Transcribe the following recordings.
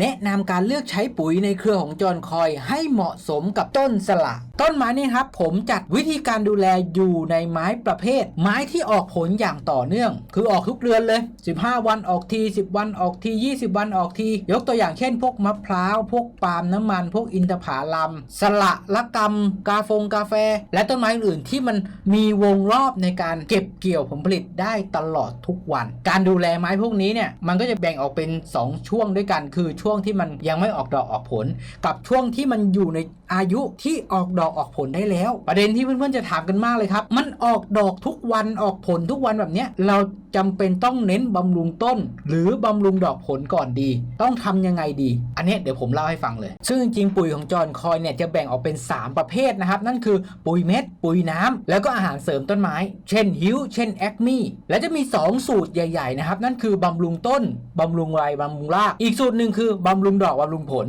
แนะนำการเลือกใช้ปุ๋ยในเครือของจอห์นคอยให้เหมาะสมกับต้นสละต้นไม้นี่ครับผมจัดวิธีการดูแลอยู่ในไม้ประเภท ไม้ที่ออกผลอย่างต่อเนื่อง คือออกทุกเดือนเลย 15 วันออกที 10 วันออกที 20 วันออกที ยกตัวอย่างเช่น พวกมะพร้าว พวกปาล์มน้ำมัน พวกอินทผลัม สละละกำกาฟงกาแฟ และต้นไม้อื่นที่มันมีวงรอบในการเก็บเกี่ยวผลผลิตได้ตลอดทุกวัน การดูแลไม้พวกนี้เนี่ยมันก็จะแบ่งออกเป็น 2 ช่วงด้วยกันคือช่วงที่มันยังไม่ออกดอกออกผล กับช่วงที่มันอยู่ในอายุที่ออกดอกออกผลได้แล้ว ประเด็นที่เพื่อนๆจะถามกันมากเลยครับ มันออกดอกทุกวันออกผลทุกวันแบบเนี้ยเรา จำเป็นต้องเน้นบำรุงต้น หรือบำรุงดอกผลก่อนดี ต้องทำยังไงดี อันนี้เดี๋ยวผมเล่าให้ฟังเลย ซึ่งจริงๆปุ๋ยของจอห์นคอยเนี่ยจะแบ่งออกเป็น 3 ประเภทนะครับ นั่นคือปุ๋ยเม็ด ปุ๋ยน้ำ แล้วก็อาหารเสริมต้นไม้ เช่นฮิวเช่นแอคมี่และจะมี 2 สูตรใหญ่ๆนะครับ นั่นคือบำรุงต้นบำรุงไรบำรุงราก อีกสูตรหนึ่งคือบำรุงดอกบำรุงผล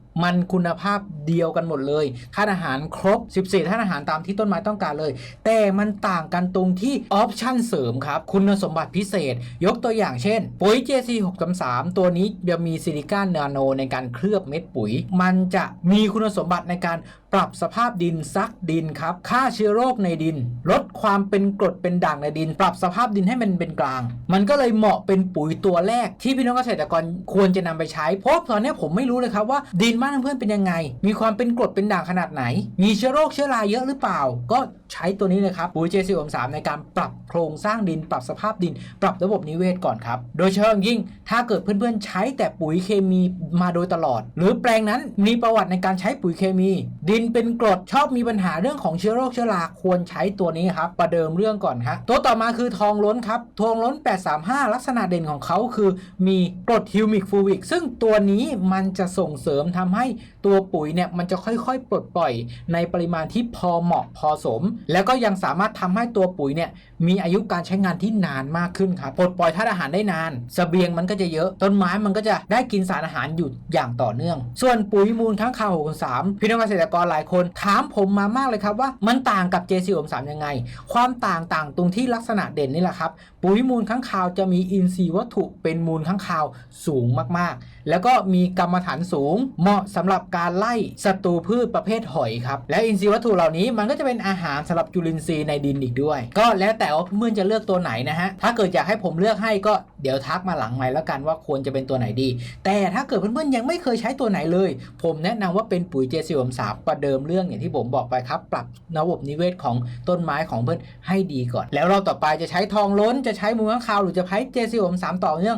มันคุณภาพเดียวกันหมดเลยธาตุอาหารครบ 14ธาตุอาหารตามที่ต้นไม้ต้องการเลย แต่มันต่างกันตรงที่ออปชั่นเสริมครับ คุณสมบัติพิเศษ ยกตัวอย่างเช่น ปุ๋ย JC 633ตัวนี้จะมีซิลิก้านาโนในการเคลือบเม็ดปุ๋ย มันจะมีคุณสมบัติในการปรับสภาพดินซักดินครับฆ่าเชื้อโรคในดิน ลดความเป็นกรดเป็นด่างในดิน ปรับสภาพดินให้มันเป็นกลาง มันก็เลยเหมาะเป็นปุ๋ยตัวแรกที่พี่น้องเกษตรกรควรจะนำไปใช้เพราะตอนนี้ผมไม่รู้เลยครับว่าดินบ้านเพื่อนเป็นยังไง มีความเป็นกรดเป็นด่างขนาดไหน มีเชื้อโรคเชื้อราเยอะหรือเปล่า ก็ใช้ตัวนี้เลยครับปุ๋ย JC 3ในการปรับโครงสร้างดิน ปรับสภาพดิน ปรับระบบนิเวศก่อนครับ โดยเฉพาะอย่างยิ่งถ้าเกิดเพื่อนๆใช้แต่ปุ๋ยเคมีมาโดยตลอด หรือแปลงนั้นมีประวัติในการใช้ปุ๋ยเคมี ดินเป็นกรดชอบมีปัญหาเรื่องของเชื้อโรคเชื้อราควรใช้ตัวนี้ครับประเดิมเรื่องก่อนฮะตัวต่อมาคือทองล้นครับทองล้น 835 ลักษณะเด่นของเขาคือ มีกรดฮิวมิกฟูวิกซึ่งตัวนี้มันจะส่งเสริมทำให้ตัวปุ๋ยเนี่ยมันจะค่อยๆ ปลดปล่อยในปริมาณที่พอเหมาะพอสม แล้วก็ยังสามารถทำให้ตัวปุ๋ยเนี่ยมีอายุการใช้งานที่นานมากขึ้นครับปลดปล่อยธาตุอาหารได้นานสเสบียงมันก็จะเยอะต้นไม้มันก็จะได้กินสารอาหารอยู่อย่างต่อเนื่อง ส่วนปุ๋ยมูลค้างคาว63พี่น้องเกษตรกรหลายคนถามผมมามากเลยครับว่ามันต่างกับ JC 63 ยังไง ความต่างต่างตรงที่ลักษณะเด่นนี่แหละครับปุ๋ยมูลค้างคาวจะมีอินทรีย์วัตถุเป็นมูลค้างคาวสูงมากๆ แล้วก็มีกรรมฐานสูงเหมาะสำหรับการไล่ศัตรูพืชประเภทหอยครับ และอินทรีย์วัตถุเหล่านี้มันก็จะเป็นอาหารสำหรับจุลินทรีย์ในดินอีกด้วย ก็แล้วแต่ว่าเมื่อจะเลือกตัวไหนนะฮะถ้าเกิดอยากให้ผมเลือกให้ก็เดี๋ยวทักมาหลังไมค์แล้วกันว่าควรจะเป็นตัวไหนดี แต่ถ้าเกิดเพื่อนๆยังไม่เคยใช้ตัวไหนเลย ผมแนะนำว่าเป็นปุ๋ยเจสิวมสามประเดิมเรื่องอย่างที่ผมบอกไปครับ ปรับระบบนิเวศของต้นไม้ของเพื่อนให้ดีก่อน แล้วเราต่อไปจะใช้ทองล้นจะใช้มูลค้างคาวหรือจะใช้เจสิวมสามต่อเนื่อง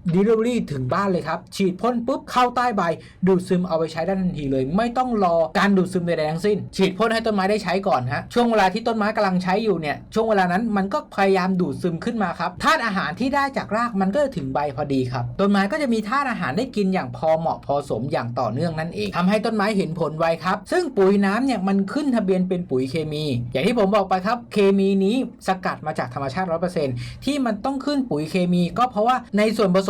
Delivery ถึงบ้านเลยครับ ฉีดพ่นปุ๊บเข้าใต้ใบ ดูดซึมเอาไปใช้ได้ทันทีเลย ไม่ต้องรอการดูดซึมใดๆทั้งสิ้น ฉีดพ่นให้ต้นไม้ได้ใช้ก่อนฮะช่วงเวลาที่ต้นไม้กำลังใช้อยู่เนี่ยช่วงเวลานั้นมันก็พยายามดูดซึมขึ้นมาครับธาตุอาหารที่ได้จากรากมันก็จะถึงใบพอดีครับต้นไม้ก็จะมีธาตุอาหารได้กินอย่างพอเหมาะพอสมอย่างต่อเนื่องนั่นเองทำให้ต้นไม้เห็นผลไวครับ ซึ่งปุ๋ยน้ำเนี่ยมันขึ้นทะเบียนเป็นปุ๋ยเคมี อย่างที่ผมบอกไปครับ เคมีนี้สกัดมาจากธรรมชาติ 100%ที่มันต้องขึ้นปุ๋ยเคมี ก็เพราะว่าในส่วนผสม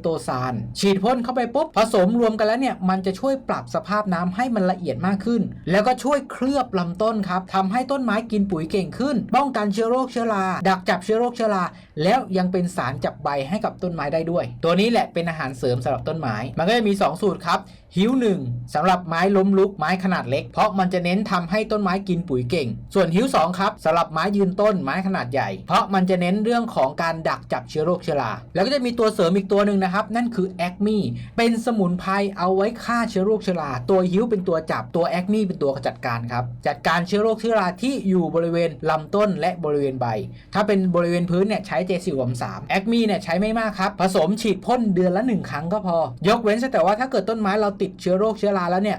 โตซาน ฉีดพ่นเข้าไปปุ๊บผสมรวมกันแล้วเนี่ยมันจะช่วยปรับสภาพน้ำให้มันละเอียดมากขึ้น แล้วก็ช่วยเคลือบลำต้นครับทำให้ต้นไม้กินปุ๋ยเก่งขึ้น ป้องกันเชื้อโรคเชื้อราดักจับเชื้อโรคเชื้อรา แล้วยังเป็นสารจับใบให้กับต้นไม้ได้ด้วย ตัวนี้แหละเป็นอาหารเสริมสำหรับต้นไม้ มันก็จะมี 2 สูตรครับหิวหนึ่งสำหรับไม้ล้มลุกไม้ขนาดเล็ก เพราะมันจะเน้นทำให้ต้นไม้กินปุ๋ยเก่ง ส่วนหิวสองครับสำหรับไม้ยืนต้นไม้ขนาดใหญ่ เพราะมันจะเน้นเรื่องของการดักจับเชื้อโรคเชื้อรา แล้วก็จะมีตัวเสริมอีกตัวหนึ่งนะครับ นั่นคือแอคมี่เป็นสมุนไพรเอาไว้ฆ่าเชื้อโรคเชื้อรา ตัวหิวเป็นตัวจับตัวแอคมี่เป็นตัวจัดการครับจัดการเชื้อโรคเชื้อราที่อยู่บริเวณลำต้นและบริเวณใบ ถ้าเป็นบริเวณพื้นเนี่ยใช้เจสิวมสามแอคมีเนี่ยใช้ไม่มากครับ ผสมฉีดพ่นเดือนละหนึ่งครั้งก็พอ ยกเว้นแต่ว่าถ้าเกิดต้นไม้เราติดเชื้อโรคเชื้อราแล้วเนี่ย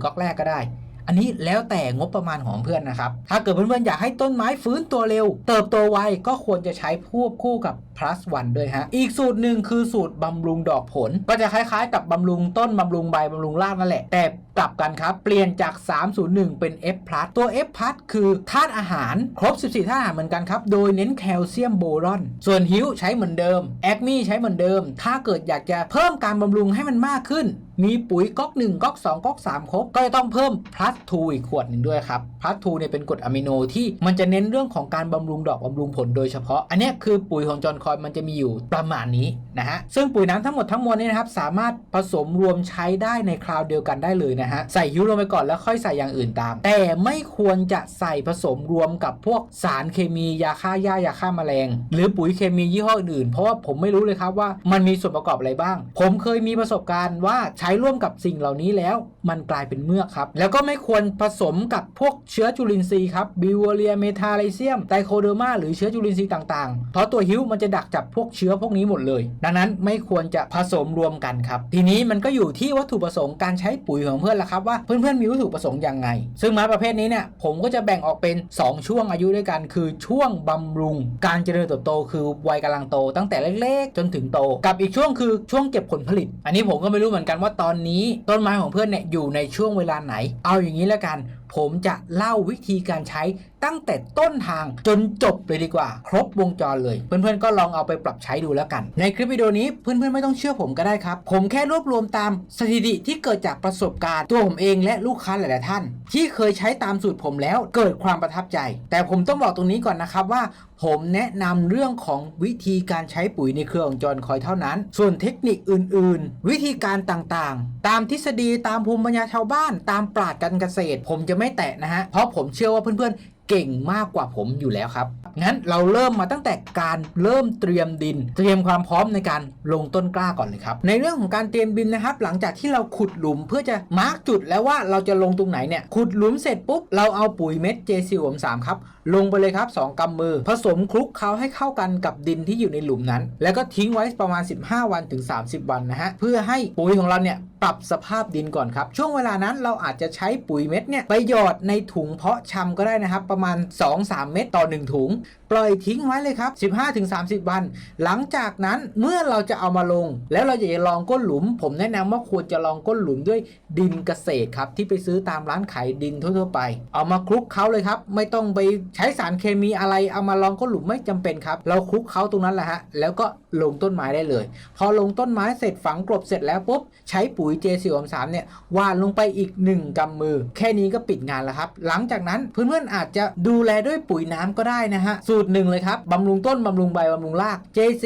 ก๊อกแรกก็ได้ อันนี้แล้วแต่งบประมาณของเพื่อนนะครับ ถ้าเกิดเพื่อนๆอยากให้ต้นไม้ฟื้นตัวเร็ว เติบโตไวก็ควรจะใช้ควบคู่กับ plus one ด้วยฮะ อีกสูตรหนึ่งคือสูตรบำรุงดอกผล ก็จะคล้ายๆ กับบำรุงต้นบำรุงใบบำรุงรากนั่นแหละ แต่ กลับกันครับ เปลี่ยนจาก 301 เป็น F plus ตัว F plus คือธาตุอาหารครบ 14ธาตุอาหารเหมือนกันครับ โดยเน้นแคลเซียมโบรอน ส่วนฮิวใช้เหมือนเดิมแอคมี่ใช้เหมือนเดิม ถ้าเกิดอยากจะเพิ่มการบำรุงให้มันมากขึ้น มีปุ๋ยก๊อก1ก๊อก2ก๊อก3ครบก็จะต้องเพิ่ม plus 2อีกขวดหนึ่งด้วยครับ plus 2เนี่ยเป็นกรดอะมิโนที่มันจะเน้นเรื่องของการบำรุงดอกบำรุงผลโดยเฉพาะ อันนี้คือปุ๋ยของจอห์นคอยมันจะมีอยู่ประมาณนี้นะฮะซึ่งปุ๋ยน้ำทั้งหมดทั้งมวลนี้นะครับสามารถผสมรวมใช้ได้ในคราวเดียวกันได้เลยนะฮะ ใส่ฮิวลงไปก่อนแล้วค่อยใส่อย่างอื่นตาม แต่ไม่ควรจะใส่ผสมรวมกับพวกสารเคมียาฆ่าหญ้ายาฆ่าแมลง หรือปุ๋ยเคมียี่ห้ออื่นเพราะว่าผมไม่รู้เลยครับว่ามันมีส่วนประกอบอะไรบ้าง ผมเคยมีประสบการณ์ว่าใช้ร่วมกับสิ่งเหล่านี้แล้ว มันกลายเป็นเมือกครับ แล้วก็ไม่ควรผสมกับพวกเชื้อจุลินทรีย์ครับบิวเรียเมทาไลเซียมไตโคเดอร์มาหรือเชื้อจุลินทรีย์ต่างๆ เพราะตัวฮิวมันจะดักจับพวกเชื้อพวกนี้หมดเลย ดังนั้นไม่ควรจะผสมรวมกันครับ ทีนี้มันก็อยู่ที่วัตถุประสงค์การใช้ปุ๋ยของเพื่อนล่ะครับว่าเพื่อนๆมีวัตถุประสงค์ยังไง ซึ่งไม้ประเภทนี้เนี่ยผมก็จะแบ่งออกเป็น 2 ช่วงอายุด้วยกัน คือช่วงบำรุง การเจริญเติบโต คือวัยกำลังโต ตั้งแต่เล็กๆ จนถึงโต กับอีกช่วงคือช่วงเก็บผลผลิต อันนี้ผมก็ไม่รู้เหมือนกันว่าตอนนี้ต้นไม้ของเพื่อนเนี่ยอยู่ในช่วงเวลาไหน เอาอย่างนี้แล้วกัน ผมจะเล่าวิธีการใช้ตั้งแต่ต้นทางจนจบเลยดีกว่า ครบวงจรเลย เพื่อนๆก็ลองเอาไปปรับใช้ดูแล้วกัน ในคลิปวิดีโอนี้เพื่อนๆไม่ต้องเชื่อผมก็ได้ครับ ผมแค่รวบรวมตามสถิติที่เกิดจากประสบการณ์ตัวผมเองและลูกค้าหลายๆท่าน ที่เคยใช้ตามสูตรผมแล้วเกิดความประทับใจ แต่ผมต้องบอกตรงนี้ก่อนนะครับว่า ผมแนะนำเรื่องของวิธีการใช้ปุ๋ยในเครือของจอห์นคอยเท่านั้น ส่วนเทคนิคอื่น ๆ วิธีการต่างๆ ตามทฤษฎีตามภูมิปัญญาชาวบ้าน ตามปราชญ์การเกษตร ผมจะไม่แตะนะฮะ เพราะผมเชื่อว่าเพื่อนๆเก่งมากกว่าผมอยู่แล้วครับ งั้นเราเริ่มมาตั้งแต่การเริ่มเตรียมดิน เตรียมความพร้อมในการลงต้นกล้าก่อนเลยครับ ในเรื่องของการเตรียมดินนะครับ หลังจากที่เราขุดหลุมเพื่อจะมาร์กจุดแล้วว่าเราจะลงตรงไหนเนี่ย ขุดหลุมเสร็จปุ๊บ เราเอาปุ๋ยเม็ดเจซิลม3ครับลงไปเลยครับ 2กำมือ ผสมคลุกเคล้าให้เข้ากันกับดินที่อยู่ในหลุมนั้น แล้วก็ทิ้งไว้ประมาณ 15 วันถึง 30 วันนะฮะ เพื่อให้ปุ๋ยของเราเนี่ยปรับสภาพดินก่อนครับ ช่วงเวลานั้นเราอาจจะใช้ปุ๋ยเม็ดเนี่ยไปหยอดในถุงเพาะชำก็ได้นะครับ ประมาณ 2-3 เม็ดต่อ 1 ถุง ปล่อยทิ้งไว้เลยครับ 15-30 วัน หลังจากนั้นเมื่อเราจะเอามาลง แล้วเราอยากจะลองก้นหลุม ผมแนะนำว่าควรจะลองก้นหลุมด้วยดินเกษตรครับที่ไปซื้อตามร้านขายดินทั่วๆไป เอามาคลุกเคล้าเลยครับ ไม่ต้องไปใช้สารเคมีอะไรเอามาลองก้นหลุมไม่จำเป็นครับ เราคลุกเคล้าตรงนั้นแหละฮะ แล้วก็ลงต้นไม้ได้เลย พอลงต้นไม้เสร็จฝังกลบเสร็จแล้วปุ๊บ ใช้ปุ๋ย J4 3เนี่ยวานลงไปอีก 1กำมือ แค่นี้ก็ปิดงานแล้วครับ หลังจากนั้นเพื่อนๆอาจจะดูแลด้วยปุ๋ยน้ำก็ได้นะฮะ สูตรหนึ่งเลยครับบำรุงต้นบำรุงใบบำรุงราก JC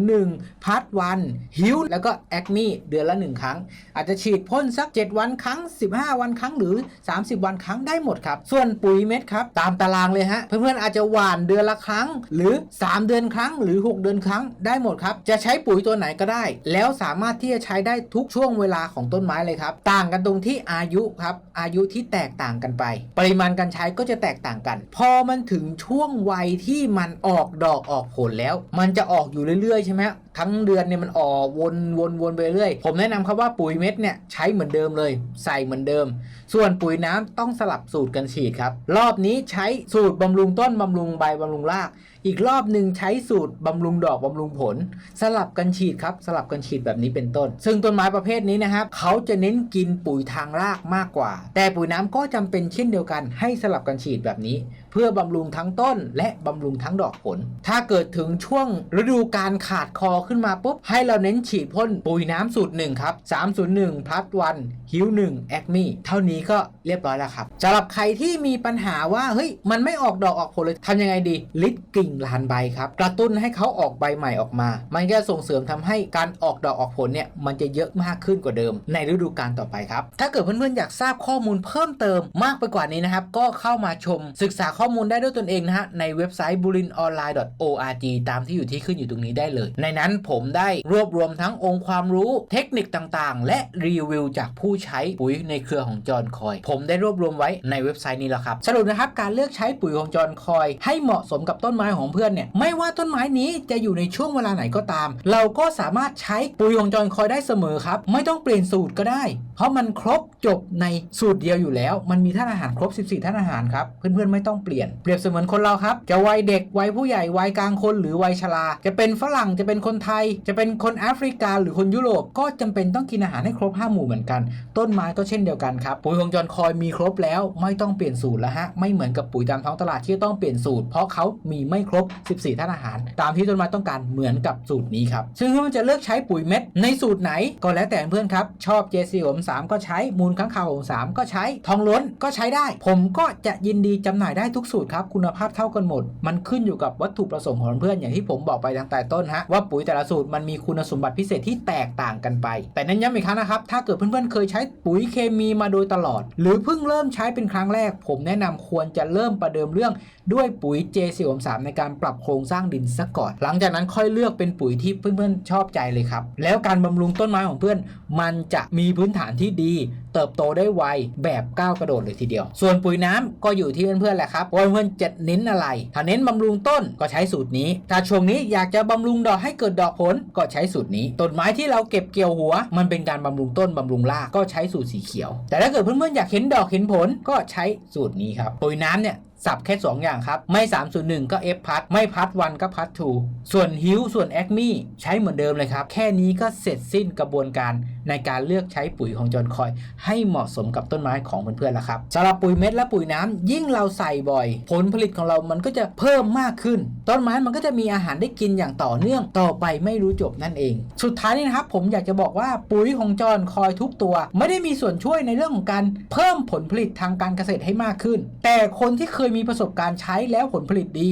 301พัดวันฮิวแล้วก็แอคมีเดือนละ 1 ครั้ง อาจจะฉีดพ่นสัก 7 วันครั้ง 15 วันครั้งหรือ 30 วันครั้งได้หมดครับส่วนปุ๋ยเม็ดครับตามตารางเลยฮะ เพื่อนๆอาจจะหว่านเดือนละครั้ง หรือ 3 เดือนครั้งหรือ 6 เดือนครั้งได้หมดครับ จะใช้ปุ๋ยตัวไหนก็ได้ แล้วสามารถที่จะใช้ได้ทุกช่วงเวลาของต้นไม้เลยครับ ต่างกันตรงที่อายุครับอายุที่แตกต่างกันไป ปริมาณการใช้ก็จะแตกต่างกัน พอมันถึงช่วงวัยที่มันออกดอกออกผลแล้ว มันจะออกอยู่เรื่อยๆใช่ไหม ทั้งเดือนเนี่ยมันออกวนวนวนไปเรื่อย ผมแนะนำครับว่าปุ๋ยเม็ดเนี่ยใช้เหมือนเดิมเลย ใส่เหมือนเดิม ส่วนปุ๋ยน้ำต้องสลับสูตรกันฉีดครับ รอบนี้ใช้สูตรบำรุงต้นบำรุงใบบำรุงราก อีกรอบหนึ่งใช้สูตรบำรุงดอกบำรุงผล สลับกันฉีดครับสลับกันฉีดแบบนี้เป็นต้น ซึ่งต้นไม้ประเภทนี้นะครับเขาจะเน้นกินปุ๋ยทางรากมากกว่า แต่ปุ๋ยน้ำก็จำเป็นเช่นเดียวกันให้สลับกันฉีดแบบนี้ เพื่อบำรุงทั้งต้น และบำรุงทั้งดอกผล ถ้าเกิดถึงช่วงฤดูการขาดคอขึ้นมาปุ๊บ ให้เราเน้นฉีดพ่นปุ๋ยน้ำสูตรหนึ่งครับ 301 plus 1ฮิว1แอคมีเท่านี้ก็เรียบร้อยแล้วครับสำหรับใครที่มีปัญหาว่าเฮ้ยมันไม่ออกดอกออกผลเลยทำยังไงดี ลิดกิ่งลานใบครับ กระตุ้นให้เขาออกใบใหม่ออกมา มันก็ส่งเสริมทำให้การออกดอกออกผลเนี่ยมันจะเยอะมากขึ้นกว่าเดิม ในฤดูกาลต่อไปครับ ถ้าเกิดเพื่อนๆอยากทราบข้อมูลเพิ่มเติมมากไปกว่านี้นะครับ ก็เข้ามาชมศึกษาข้อข้อมูลได้ด้วยตนเองนะฮะ ในเว็บไซต์ burinonline.org ตามที่อยู่ที่ขึ้นอยู่ตรงนี้ได้เลย ในนั้นผมได้รวบรวมทั้งองค์ความรู้เทคนิคต่างๆ และรีวิวจากผู้ใช้ปุ๋ยในเครือของจอห์นคอย ผมได้รวบรวมไว้ในเว็บไซต์นี้แล้วครับ สรุปนะครับการเลือกใช้ปุ๋ยของจอห์นคอย ให้เหมาะสมกับต้นไม้ของเพื่อนเนี่ยไม่ว่าต้นไม้นี้จะอยู่ในช่วงเวลาไหนก็ตาม เราก็สามารถใช้ปุ๋ยของจอห์นคอยได้เสมอครับไม่ต้องเปลี่ยนสูตรก็ได้ เพราะมันครบจบในสูตรเดียวอยู่แล้ว มันมีท่านอาหารครบ 14ท่านอาหารครับเพื่อนๆไม่ต้องเปลี่ยนเปรียบเสมือนคนเราครับ จะวัยเด็กวัยผู้ใหญ่วัยกลางคนหรือวัยชราจะเป็นฝรั่งจะเป็นคนไทย จะเป็นคนแอฟริกาหรือคนยุโรปก็จำเป็นต้องกินอาหารให้ครบ5หมู่เหมือนกัน ต้นไม้ก็เช่นเดียวกันครับปุ๋ยของจอนคอยมีครบแล้วไม่ต้องเปลี่ยนสูตรแล้วฮะไม่เหมือนกับปุ๋ยตามท้องตลาดที่ต้องเปลี่ยนสูตร เพราะเขามีไม่ครบ 14ท่านอาหาร ตามที่ต้นไม้ต้องการเหมือนกับสูตรนี้ครับซึ่งเพื่อนจะเลือกใช้ปุ๋ยเม็ดในสูตรไหนก็แล้วแต่เพื่อนครับชอบ JC ผม3ก็ใช้มูลค้างคาวผม3ก็ใช้ทองล้นก็ใช้ได้ ผมก็จะยินดีจำหน่ายได้ทุกสูตรครับคุณภาพเท่ากันหมด มันขึ้นอยู่กับวัตถุประสงค์ของเพื่อนอย่างที่ผมบอกไปตั้งแต่ต้นฮะว่าปุ๋ยแต่ละสูตรมันมีคุณสมบัติพิเศษที่แตกต่างกันไป แต่นั้นย้ำอีกครั้งนะครับถ้าเกิดเพื่อนๆเคยใช้ปุ๋ยเคมีมาโดยตลอด หรือเพิ่งเริ่มใช้เป็นครั้งแรก ผมแนะนำควรจะเริ่มประเดิมเรื่องด้วยปุ๋ย J403 ในการปรับโครงสร้างดินซะก่อน หลังจากนั้นค่อยเลือกเป็นปุ๋ยที่เพื่อนๆชอบใจเลยครับแล้วการบำรุงต้นไม้ของเพื่อน มันจะมีพื้นฐานที่ดี เติบโตได้ไวแบบก้าวกระโดดเลยทีเดียว ส่วนปุ๋ยน้ำก็อยู่ที่เพื่อนๆแหละครับว่าเพื่อนจะเน้นอะไร ถ้าเน้นบำรุงต้นก็ใช้สูตรนี้ ถ้าช่วงนี้อยากจะบำรุงดอกให้เกิดดอกผลก็ใช้สูตรนี้ต้นไม้ที่เราเก็บเกี่ยวหัว มันเป็นการบำรุงต้นบำรุงรากก็ใช้สูตรสีเขียว แต่ถ้าเกิดเพื่อนๆอยากเห็นดอกเห็นผลก็ใช้สูตรนี้ครับปุ๋ยน้ำเนี่ย สับแค่ 2 อย่างครับ ไม่ 301 ก็ F พัดไม่พัดวันก็พัดทูส่วนฮิวส่วนแอคมี่ใช้เหมือนเดิมเลยครับ แค่นี้ก็เสร็จสิ้นกระบวนการในการเลือกใช้ปุ๋ยของจอห์นคอย ให้เหมาะสมกับต้นไม้ของเพื่อนๆแล้วครับสำหรับปุ๋ยเม็ดและปุ๋ยน้ำยิ่งเราใส่บ่อย ผลผลิตของเรามันก็จะเพิ่มมากขึ้น ต้นไม้มันก็จะมีอาหารได้กินอย่างต่อเนื่องต่อไปไม่รู้จบนั่นเอง สุดท้ายนี้นะครับผมอยากจะบอกว่าปุ๋ยของจอห์นคอยทุกตัว ไม่ได้มีส่วนช่วยในเรื่องของการเพิ่มผลผลิตทางการเกษตรให้มากขึ้น แต่คนที่เคยมีประสบการณ์ใช้แล้วผลผลิตดี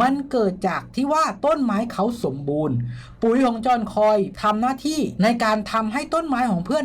มันเกิดจากที่ว่าต้นไม้เขาสมบูรณ์ ปุ๋ยของจอนคอยทำหน้าที่ในการทำให้ต้นไม้ของเพื่อน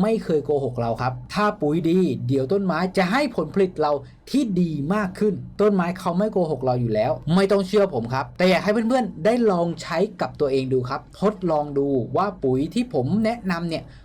ไม่เคยโกหกเราครับ ถ้าปุ๋ยดี เดี๋ยวต้นไม้จะให้ผลผลิตเราที่ดีมากขึ้น ต้นไม้เขาไม่โกหกเราอยู่แล้ว ไม่ต้องเชื่อผมครับ แต่อยากให้เพื่อนๆได้ลองใช้กับตัวเองดูครับ ทดลองดูว่าปุ๋ยที่ผมแนะนำเนี่ย